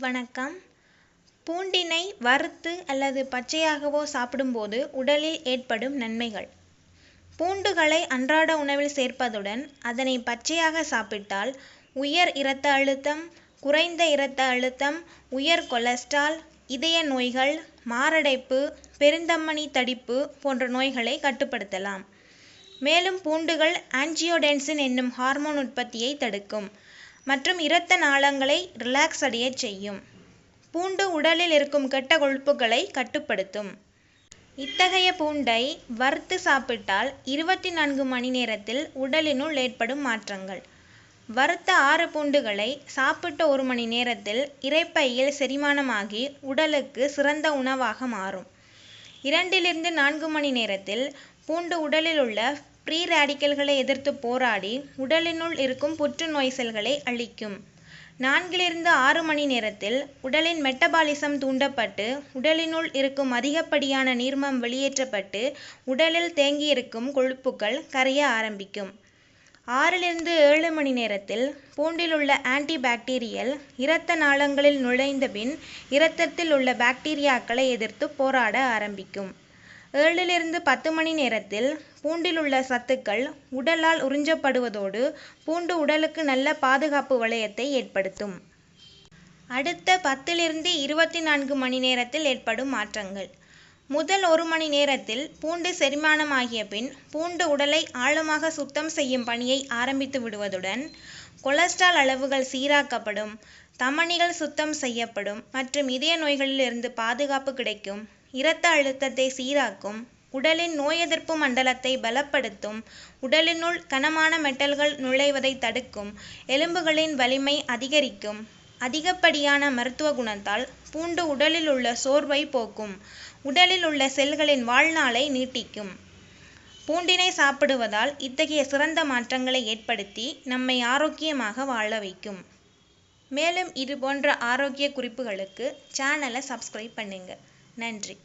வணக்கம். பூண்டினை வறுத்து அல்லது பச்சையாகவோ சாப்பிடும்போது உடலில் ஏற்படும் நன்மைகள். பூண்டுகளை அன்றாட உணவில் சேர்ப்பதுடன் அதனை பச்சையாக சாப்பிட்டால் உயர் இரத்த அழுத்தம் குறைந்த இரத்த அழுத்தம் உயர் கொலஸ்ட்ரால் இதய நோய்கள் மாரடைப்பு பெருந்தமனி தடிப்பு போன்ற நோய்களை கட்டுப்படுத்தலாம். மேலும் பூண்டுகள் ஆஞ்சியோடென்சின் என்னும் ஹார்மோன் உற்பத்தியை தடுக்கும். மற்றும் இரத்த நாளங்களை ரிலாக்ஸ் அடையச் செய்யும். பூண்டு உடலில் இருக்கும் கெட்ட கொழுப்புகளை கட்டுப்படுத்தும். இத்தகைய பூண்டை வறுத்து சாப்பிட்டால் இருபத்தி நான்கு மணி நேரத்தில் உடலினுள் ஏற்படும் மாற்றங்கள். வறுத்த ஆறு பூண்டுகளை சாப்பிட்ட ஒரு மணி நேரத்தில் இரைப்பையில் செரிமானமாகி உடலுக்கு சிறந்த உணவாக மாறும். இரண்டிலிருந்து நான்கு மணி நேரத்தில் பூண்டு உடலில் உள்ள ஃப்ரீ ரேடிக்கல்களை எதிர்த்து போராடி உடலினுள் இருக்கும் புற்றுநோய் செல்களை அழிக்கும். நான்கிலிருந்து ஆறு மணி நேரத்தில் உடலின் மெட்டபாலிசம் தூண்டப்பட்டு உடலினுள் இருக்கும் அதிகப்படியான நீர்மம் வெளியேற்றப்பட்டு உடலில் தேங்கியிருக்கும் கொழுப்புகள் கரைய ஆரம்பிக்கும். ஆறிலிருந்து ஏழு மணி நேரத்தில் பூண்டில் உள்ள ஆன்டிபாக்டீரியல் இரத்த நாளங்களில் நுழைந்த பின் இரத்தத்தில் உள்ள பாக்டீரியாக்களை எதிர்த்து போராட ஆரம்பிக்கும். ஏழிலிருந்து பத்து மணி நேரத்தில் பூண்டில் உள்ள சத்துக்கள் உடலால் உறிஞ்சப்படுவதோடு பூண்டு உடலுக்கு நல்ல பாதுகாப்பு வளையத்தை ஏற்படுத்தும். அடுத்த பத்திலிருந்து இருபத்தி நான்கு மணி நேரத்தில் ஏற்படும் மாற்றங்கள். முதல் ஒரு மணி நேரத்தில் பூண்டு செரிமானமாகிய பின் பூண்டு உடலை ஆழமாக சுத்தம் செய்யும் பணியை ஆரம்பித்து விடுவதுடன் கொலஸ்ட்ரால் அளவுகள் சீராக்கப்படும் தமனிகள் சுத்தம் செய்யப்படும் மற்றும் இதய நோய்களில் இருந்து பாதுகாப்பு கிடைக்கும். இரத்த அழுத்தத்தை சீராக்கும் உடலின் நோய் எதிர்ப்பு மண்டலத்தை பலப்படுத்தும் உடலினுள் கனமான மெட்டல்கள் நுழைவதை தடுக்கும் எலும்புகளின் வலிமை அதிகரிக்கும். அதிகப்படியான மருத்துவ குணத்தால் பூண்டு உடலில் உள்ள சோர்வை போக்கும் உடலில் உள்ள செல்களின் வாழ்நாளை நீட்டிக்கும். பூண்டினை சாப்பிடுவதால் இத்தகைய சிறந்த மாற்றங்களை ஏற்படுத்தி நம்மை ஆரோக்கியமாக வாழ வைக்கும். மேலும் இது போன்ற ஆரோக்கிய குறிப்புகளுக்கு சேனலை சப்ஸ்கிரைப் பண்ணுங்கள் நன்றி